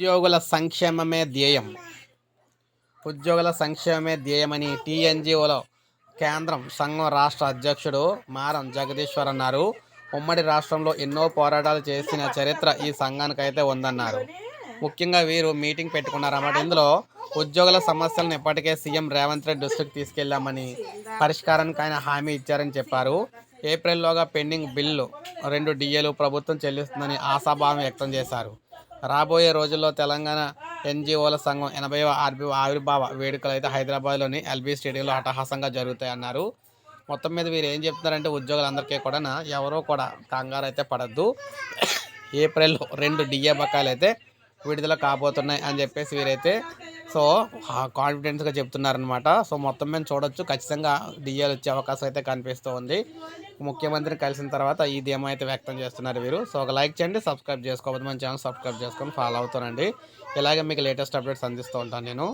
ఉద్యోగుల సంక్షేమమే ధ్యేయం. ఉద్యోగుల సంక్షేమమే ధ్యేయమని టీఎన్జిఓలో కేంద్రం సంఘం రాష్ట్ర అధ్యక్షుడు మారం జగదీశ్వర్ అన్నారు. ఉమ్మడి రాష్ట్రంలో ఎన్నో పోరాటాలు చేసిన చరిత్ర ఈ సంఘానికైతే ఉందన్నారు. ముఖ్యంగా వీరు మీటింగ్ పెట్టుకున్నారన్నమాట. ఇందులో ఉద్యోగుల సమస్యలను ఇప్పటికే సీఎం రేవంత్ రెడ్డి దృష్టికి తీసుకెళ్ళామని పరిష్కారానికి ఆయన హామీ ఇచ్చారని చెప్పారు. ఏప్రిల్లోగా పెండింగ్ బిల్లు రెండు డిఏలు ప్రభుత్వం చెల్లిస్తుందని ఆశాభావం వ్యక్తం చేశారు. రాబోయే రోజుల్లో తెలంగాణ ఎన్జిఓల సంఘం ఎనభై ఆర్బీ ఆవిర్భావ వేడుకలు అయితే హైదరాబాద్లోని ఎల్బీ స్టేడియంలో అట్టహాసంగా జరుగుతాయన్నారు మొత్తం మీద వీరు ఏం చెప్తున్నారంటే ఉద్యోగులందరికీ కూడా ఎవరో కూడా కంగారు అయితే పడద్దు. ఏప్రిల్లో రెండు డిఏ బకాయిలు అయితే విడుదల కాబోతున్నాయి అని చెప్పేసి వీరైతే సో కాన్ఫిడెన్స్గా చెప్తున్నారనమాట సో మొత్తం మేము చూడొచ్చు. ఖచ్చితంగా డిఎల్ వచ్చే అవకాశం అయితే కనిపిస్తూ ఉంది. ముఖ్యమంత్రిని కలిసిన తర్వాత ఈ ధీమా అయితే వ్యక్తం చేస్తున్నారు వీరు. సో ఒక లైక్ చేయండి సబ్స్క్రైబ్ చేసుకోవద్దు. మన ఛానల్ సబ్స్క్రైబ్ చేసుకొని ఫాలో అవుతానండి ఇలాగే మీకు లేటెస్ట్ అప్డేట్స్ అందిస్తూ ఉంటాను నేను.